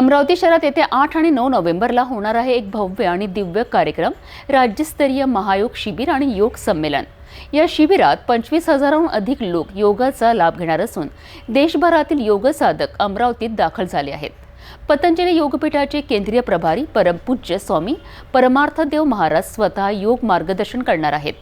अमरावती शहरात येत्या आठ आणि नऊ नोव्हेंबरला होणार आहे एक भव्य आणि दिव्य कार्यक्रम राज्यस्तरीय महायोग शिबिर आणि योग संमेलन. या शिबिरात पंचवीस हजाराहून अधिक लोक योगाचा लाभ घेणार असून देशभरातील योग साधक अमरावतीत दाखल झाले आहेत. पतंजली योगपीठाचे केंद्रीय प्रभारी परमपूज्य स्वामी परमार्थदेव महाराज स्वतः योग मार्गदर्शन करणार आहेत.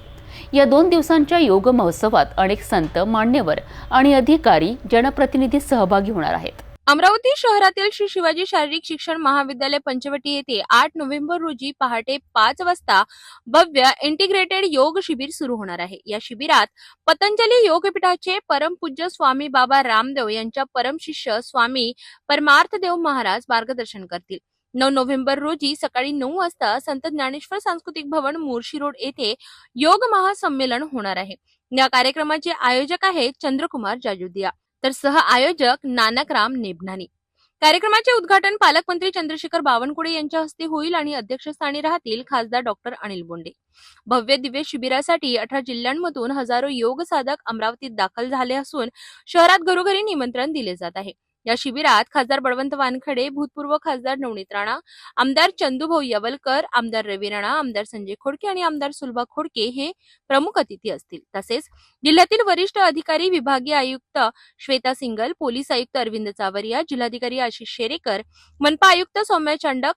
या दोन दिवसांच्या योग महोत्सवात अनेक संत मान्यवर आणि अधिकारी जनप्रतिनिधी सहभागी होणार आहेत. अमरावती शहरातील श्री शिवाजी शारीरिक शिक्षण महाविद्यालय पंचवटी येथे आठ नोव्हेंबर रोजी पहाटे पाच वाजता भव्य इंटिग्रेटेड योग शिबिर सुरू होणार आहे. या शिबिरात पतंजली योगपीठाचे परमपूज्य स्वामी बाबा रामदेव यांच्या परमशिष्य स्वामी परमार्थदेव महाराज मार्गदर्शन करतील. नऊ नोव्हेंबर रोजी सकाळी नऊ वाजता संत ज्ञानेश्वर सांस्कृतिक भवन मोर्शी रोड येथे योग महासंमेलन होणार आहे. या कार्यक्रमाचे आयोजक आहेत चंद्रकुमार जाजुदिया. तर सह आयोजक नानकराम नेबनानी. कार्यक्रमाचे उद्घाटन पालकमंत्री चंद्रशेखर बावनकुळे यांच्या हस्ते होईल आणि अध्यक्षस्थानी राहतील खासदार डॉक्टर अनिल बोंडे. भव्य दिव्य शिबिरासाठी अठरा जिल्ह्यांमधून हजारो योग साधक अमरावतीत दाखल झाले असून शहरात घरोघरी निमंत्रण दिले जात आहे. या शिबिरात खासदार बळवंत वानखडे भूतपूर्व खासदार नवनीत राणा आमदार चंदूभाऊ यवलकर आमदार रवी राणा आमदार संजय खोडके आणि आमदार सुलभा खोडके हे प्रमुख अतिथी असतील. तसेच जिल्ह्यातील वरिष्ठ अधिकारी विभागीय आयुक्त श्वेता सिंगल पोलीस आयुक्त अरविंद चावरिया जिल्हाधिकारी आशिष शेरेकर मनपा आयुक्त सौम्य चंडक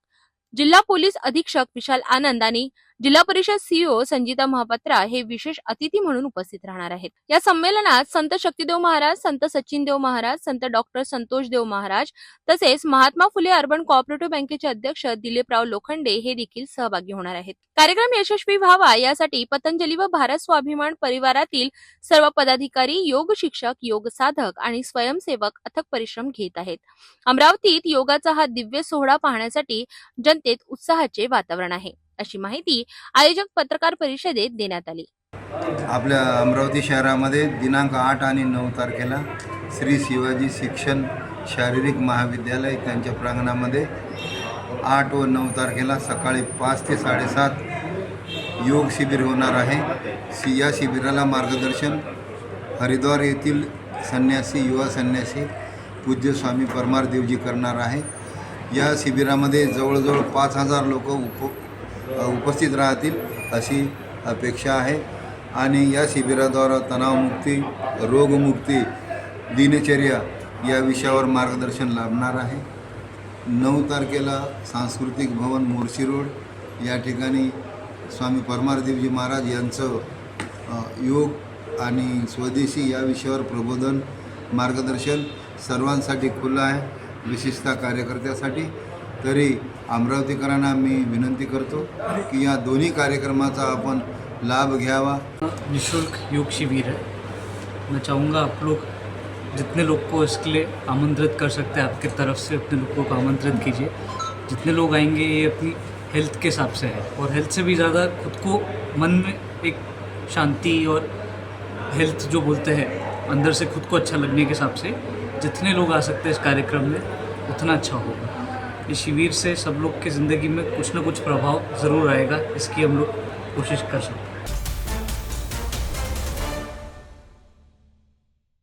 जिल्हा पोलीस अधीक्षक विशाल आनंद आणि जिल्हा परिषद सीईओ संजिता महापात्रा हे विशेष अतिथी म्हणून उपस्थित राहणार आहेत. या संमेलनात संत शक्तिदेव महाराज संत सचिन देव महाराज संत डॉक्टर संतोष देव महाराज तसेच महात्मा फुले अर्बन कोऑपरेटिव्ह बँकेचे अध्यक्ष दिलीपराव लोखंडे हे देखील सहभागी होणार आहेत. कार्यक्रम यशस्वी व्हावा यासाठी पतंजली व भारत स्वाभिमान परिवारातील सर्व पदाधिकारी योग शिक्षक योग साधक आणि स्वयंसेवक अथक परिश्रम घेत आहेत. अमरावतीत योगाचा हा दिव्य सोहळा पाहण्यासाठी जनतेत उत्साहाचे वातावरण आहे. अशी माहिती आयोजक पत्रकार परिषदेत देण्यात आली. आपल्या अमरावती शहरामध्ये दिनांक आठ आणि नऊ तारखेला श्री शिवाजी शिक्षण शारीरिक महाविद्यालय त्यांच्या प्रांगणामध्ये आठ व नऊ तारखेला सकाळी पाच ते साडेसात योग शिबिर होणार आहे. शि या शिबिराला मार्गदर्शन हरिद्वार येथील संन्यासी युवा संन्यासी पूज्य स्वामी परमार देवजी करणार आहे. या शिबिरामध्ये जवळजवळ पाच हजार लोक उप उपस्थित राहतील अशी अपेक्षा आहे. आणि या शिबिराद्वारा तणावमुक्ती रोगमुक्ती दिनचर्या या विषयावर मार्गदर्शन लाभणार आहे. नऊ तारखेला सांस्कृतिक भवन मोर्शी रोड या ठिकाणी स्वामी परमारदेवजी महाराज यांचं योग आणि स्वदेशी या विषयावर प्रबोधन मार्गदर्शन सर्वांसाठी खुलं आहे. विशेषतः कार्यकर्त्यासाठी तरी अमरावतीकरांना मी विनंती करतो की या दोन्ही कार्यक्रमाचा आपण लाभ घ्यावा. निशुल्क योग शिविर है। मैं चाहूँगा आप लोग जितने लोग को इसके लिए आमंत्रित कर सकते हैं आपकी तरफ से अपने लोगों को आमंत्रित कीजिए। जितने लोग आएंगे ये अपनी हेल्थ के हिसाब से है। और हेल्थ से भी ज़्यादा खुद को मन में एक शांति और हेल्थ जो बोलते हैं अंदर से खुद को अच्छा लगने के हिसाब से जितने लोग आ सकते हैं इस कार्यक्रम में उतना अच्छा होगा। इस शिविर से सब लोग की ज़िंदगी में कुछ ना कुछ प्रभाव ज़रूर आएगा इसकी हम लोग कोशिश कर सकते हैं।